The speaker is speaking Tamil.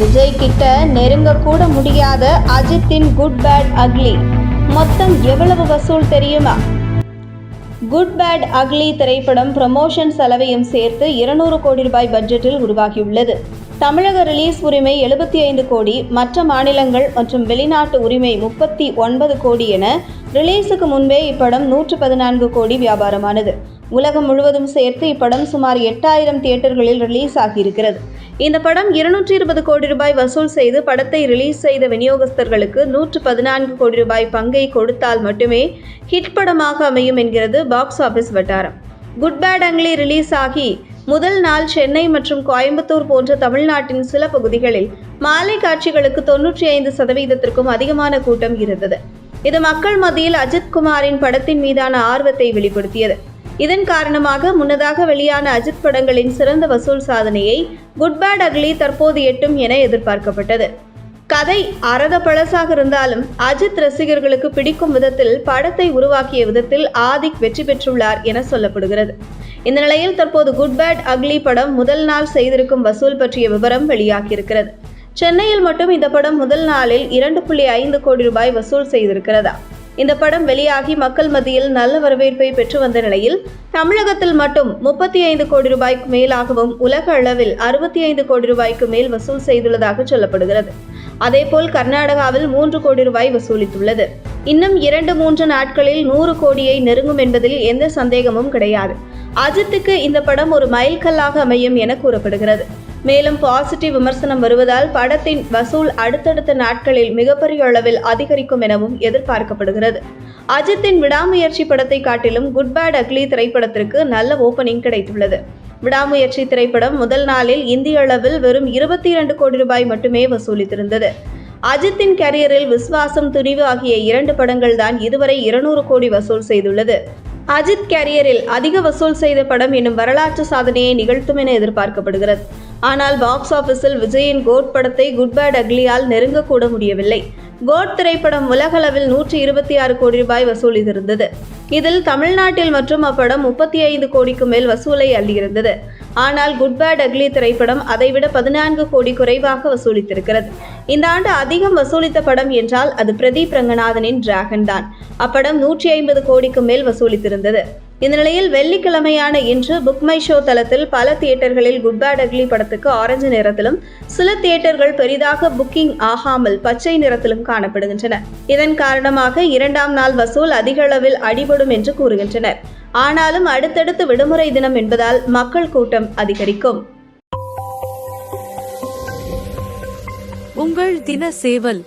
விஜய் கிட்ட நெருங்க கூட முடியாத அஜித்தின் குட் பேட் அக்லி மொத்தம் எவ்வளவு வசூல் தெரியுமா? குட் பேட் அக்லி திரைப்படம் ப்ரமோஷன் செலவையும் சேர்த்து இருநூறு கோடி ரூபாய் பட்ஜெட்டில் உருவாகியுள்ளது. தமிழக ரிலீஸ் உரிமை எழுபத்தி ஐந்து கோடி மற்ற மாநிலங்கள் மற்றும் வெளிநாட்டு உரிமை முப்பத்தி ஒன்பது கோடி என ரிலீஸுக்கு முன்பே இப்படம் நூற்று பதினான்கு கோடி வியாபாரமானது. உலகம் முழுவதும் சேர்த்து இப்படம் சுமார் எட்டாயிரம் தியேட்டர்களில் ரிலீஸ் ஆகியிருக்கிறது. இந்த படம் இருநூற்றி இருபது கோடி ரூபாய் வசூல் செய்து படத்தை ரிலீஸ் செய்த விநியோகஸ்தர்களுக்கு நூற்று பதினான்கு கோடி ரூபாய் பங்கை கொடுத்தால் மட்டுமே ஹிட் படமாக அமையும் என்கிறது பாக்ஸ் ஆஃபீஸ் வட்டாரம். குட் பேட் அங்லி ரிலீஸ் ஆகி முதல் நாள் சென்னை மற்றும் கோயம்புத்தூர் போன்ற தமிழ்நாட்டின் சில பகுதிகளில் மாலை காட்சிகளுக்கு தொன்னூற்றி ஐந்து சதவீதத்திற்கும் அதிகமான கூட்டம் இருந்தது. இது மக்கள் மத்தியில் அஜித் குமாரின் படத்தின் மீதான ஆர்வத்தை வெளிப்படுத்தியது. இதன் காரணமாக முன்னதாக வெளியான அஜித் படங்களின் சிறந்த வசூல் சாதனையை குட் பேட் அக்லி தற்போது எட்டும் என எதிர்பார்க்கப்பட்டது. கதை அறத பழசாக இருந்தாலும் அஜித் ரசிகர்களுக்கு பிடிக்கும் விதத்தில் படத்தை உருவாக்கிய விதத்தில் ஆதிக் வெற்றி பெற்றுள்ளார் என சொல்லப்படுகிறது. இந்த நிலையில் தற்போது குட் பேட் அக்லி படம் முதல் நாள் செய்திருக்கும் வசூல் பற்றிய விவரம் வெளியாகியிருக்கிறது. சென்னையில் மட்டும் இந்த படம் முதல் நாளில் இரண்டு புள்ளி ஐந்து கோடி ரூபாய் வசூல் செய்திருக்கிறதா? இந்த படம் வெளியாகி மக்கள் மத்தியில் நல்ல வரவேற்பை பெற்று வந்த நிலையில் தமிழகத்தில் மட்டும் முப்பத்தி ஐந்து கோடி ரூபாய்க்கு மேலாகவும் உலக அளவில் அறுபத்தி ஐந்து கோடி ரூபாய்க்கு மேல் வசூல் செய்துள்ளதாக சொல்லப்படுகிறது. அதேபோல் கர்நாடகாவில் மூன்று கோடி ரூபாய் வசூலித்துள்ளது. இன்னும் இரண்டு மூன்று நாட்களில் நூறு கோடியை நெருங்கும் என்பதில் எந்த சந்தேகமும் கிடையாது. அஜித்துக்கு இந்த படம் ஒரு மைல்கல்லாக அமையும் என கூறப்படுகிறது. மேலும் பாசிட்டிவ் விமர்சனம் வருவதால் படத்தின் வசூல் அடுத்தடுத்த நாட்களில் மிகப்பெரிய அளவில் அதிகரிக்கும் எனவும் எதிர்பார்க்கப்படுகிறது. அஜித்தின் விடாமுயற்சி படத்தை காட்டிலும் குட் பேட் அக்லி திரைப்படத்திற்கு நல்ல ஓபனிங் கிடைத்துள்ளது. விடாமுயற்சி திரைப்படம் முதல் நாளில் இந்திய அளவில் வெறும் இருபத்தி இரண்டு கோடி ரூபாய் மட்டுமே வசூலித்திருந்தது. அஜித்தின் கரியரில் விஸ்வாசம் துணிவு ஆகிய இரண்டு படங்கள் தான் இதுவரை இருநூறு கோடி வசூல் செய்துள்ளது. அஜித் கேரியரில் அதிக வசூல் செய்த படம் என்னும் வரலாற்று சாதனையை நிகழ்த்தும் என எதிர்பார்க்கப்படுகிறது. ஆனால் பாக்ஸ் ஆபீஸில் விஜயின் கோட் படத்தை குட் பேட் அக்லியால் நெருங்கக்கூட முடியவில்லை. கோட் திரைப்படம் உலகளவில் நூற்றி இருபத்தி ஆறு கோடி ரூபாய் வசூலித்திருந்தது. இதில் தமிழ்நாட்டில் மற்றும் அப்படம் முப்பத்தி ஐந்து கோடிக்கு மேல் வசூலை அள்ளியிருந்தது. ஆனால் குட் பேட் அக்லி திரைப்படம் அதைவிட பதினான்கு கோடி குறைவாக வசூலித்திருக்கிறது. இந்த ஆண்டு அதிகம் வசூலித்த படம் என்றால் அது பிரதீப் ரங்கநாதனின் டிராகன் தான். அப்படம் நூற்றி ஐம்பது கோடிக்கு மேல் வசூலித்திருந்தது. இந்த நிலையில் வெள்ளிக்கிழமையான இன்று புக் மை ஷோ தளத்தில் பல தியேட்டர்களில் குட் பேட் அக்லி படத்துக்கு ஆரஞ்சு நிறத்திலும் சில தியேட்டர்கள் பெரிதாக புக்கிங் ஆகாமல் பச்சை நிறத்திலும் காணப்படுகின்றன. இதன் காரணமாக இரண்டாம் நாள் வசூல் அதிக அளவில் அடிபடும் என்று கூறுகின்றனர். ஆனாலும் அடுத்தடுத்து விடுமுறை தினம் என்பதால் மக்கள் கூட்டம் அதிகரிக்கும். உங்கள் தின சேவல்